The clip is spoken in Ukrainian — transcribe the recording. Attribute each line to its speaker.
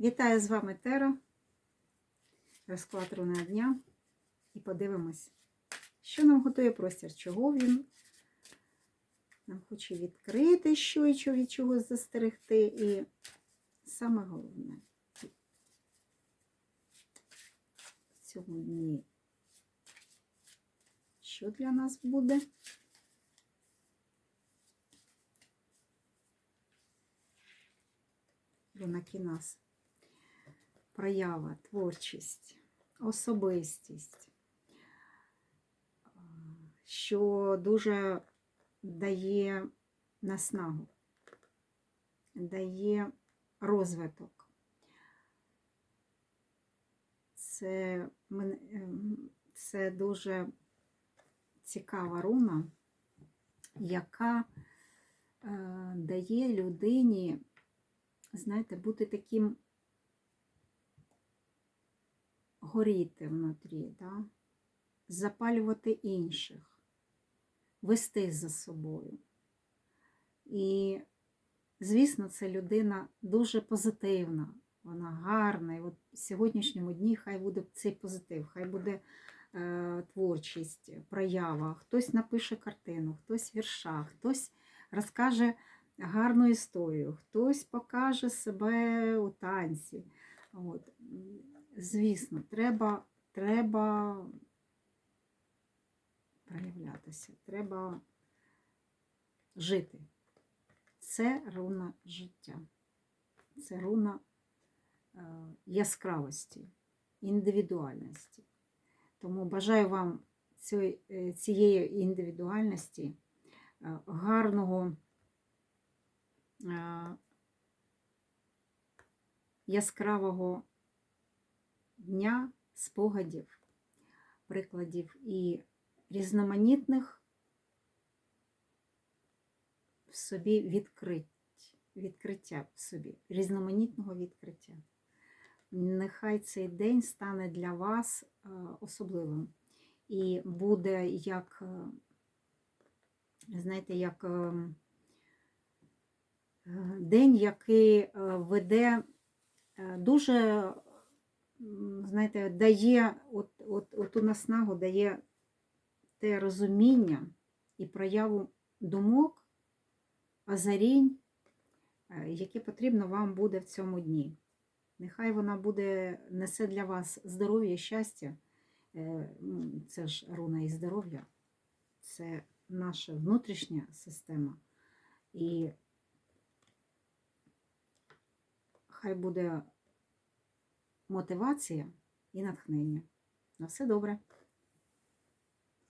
Speaker 1: Вітаю з вами Тера. Розклад руна дня. І подивимось, що нам готує простір, чого він нам хоче відкрити, що і чого від чогось застерегти. І саме головне в цьому дні, що для нас буде. Руна Кінас. Проява, творчість, особистість, що дуже дає наснагу, дає розвиток. Це, ем, це дуже цікава руна, яка е, дає людині, знаєте, бути таким горіти внутрі, да? запалювати інших, вести за собою. І, звісно, це людина дуже позитивна, вона гарна. І от в сьогоднішньому дні хай буде цей позитив, хай буде е, творчість, проява. Хтось напише картину, хтось вірша, хтось розкаже гарну історію, хтось покаже себе у танці. От. Звісно, треба, треба проявлятися, треба жити. Це руна життя, це руна е, яскравості, індивідуальності. Тому бажаю вам цієї, е, індивідуальності, е, гарного, яскравого дня спогадів, прикладів і різноманітних в собі відкриття, відкриття в собі, різноманітного відкриття. Нехай цей день стане для вас е, особливим і буде як, е, знаєте, як е, день, який веде дуже знаєте, дає от, от, оту наснагу, дає те розуміння і прояву думок, озарінь, е, яке потрібно вам буде в цьому дні. Нехай вона буде, несе для вас здоров'я, щастя. Е, Це ж руна і здоров'я, це наша внутрішня система. І хай буде мотивація і натхнення. На все добре.